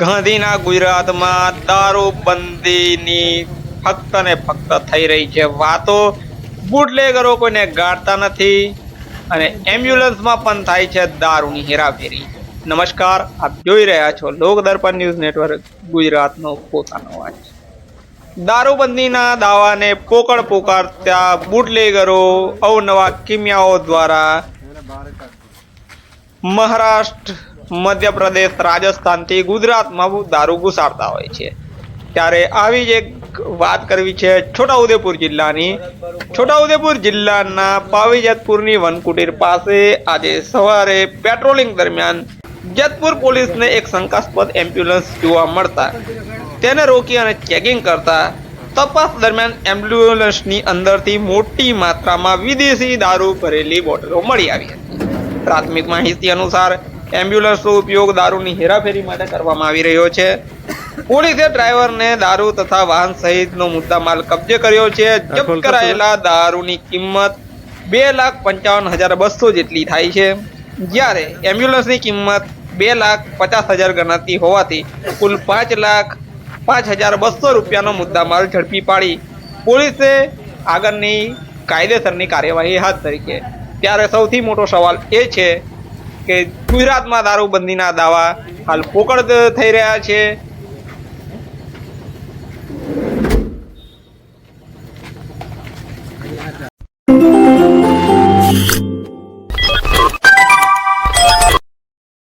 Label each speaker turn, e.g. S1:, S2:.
S1: મોદીના ગુજરાતમાં દારૂબંધીની ફક્ત ને ફક્ત થઈ રહી છે વાતો. બુટલેગરો કોઈને ગાળતા નથી અને એમ્બ્યુલન્સમાં પણ થાય છે દારૂની હેરાફેરી. નમસ્કાર, આપ જોઈ રહ્યા છો લોક દર્પણ ન્યૂઝ નેટવર્ક, ગુજરાતનો પોતાનો વાંચ દારૂબંધીના દાવાને પોકળ પોકારતા બુટલેગરો અવનવા કિમિયાઓ દ્વારા મહારાષ્ટ્ર મધ્યપ્રદેશ, રાજસ્થાનથી ગુજરાતમાં દારૂ ઘુસાડતા હોય છે. ત્યારે આવી જ એક વાત કરવી છે છોટાઉદેપુર જિલ્લાની. છોટાઉદેપુર જિલ્લાના પાવીજતપુરની વનકુટીર પાસે આજે સવારે પેટ્રોલિંગ દરમિયાન જેતપુર પોલીસને એક શંકાસ્પદ એમ્બ્યુલન્સ જોવા મળતા તેને રોકી અને ચેકિંગ કરતા તપાસ દરમિયાન એમ્બ્યુલન્સની અંદરથી મોટી માત્રામાં વિદેશી દારૂ ભરેલી બોટલો મળી આવી હતી. પ્રાથમિક માહિતી અનુસાર એમ્બ્યુલન્સનો ઉપયોગ દારૂની હેરાફેરી માટે કરવામાં આવી રહ્યો છે. પોલીસે ડ્રાઈવરને દારૂ તથા વાહન સહિતનો મુદ્દામાલ કબજે કર્યો છે. જપ્ત કરાયેલા દારૂની કિંમત બે લાખ પંચાવન હજાર બસો જેટલી થાય છે. જ્યારે એમ્બ્યુલન્સની કિંમત બે લાખ પચાસ હજાર ગણાતી હોવાથી કુલ પાંચ લાખ પાંચ હજાર બસો રૂપિયાનો મુદ્દામાલ ઝડપી પાડી. પોલીસે આગળની કાયદેસરની કાર્યવાહી હાથ ધરી છે. ત્યારે સૌથી મોટો સવાલ એ છે કે ગુજરાતમાં દારૂબંધીના દાવા હાલ પોકળ થઈ રહ્યા છે.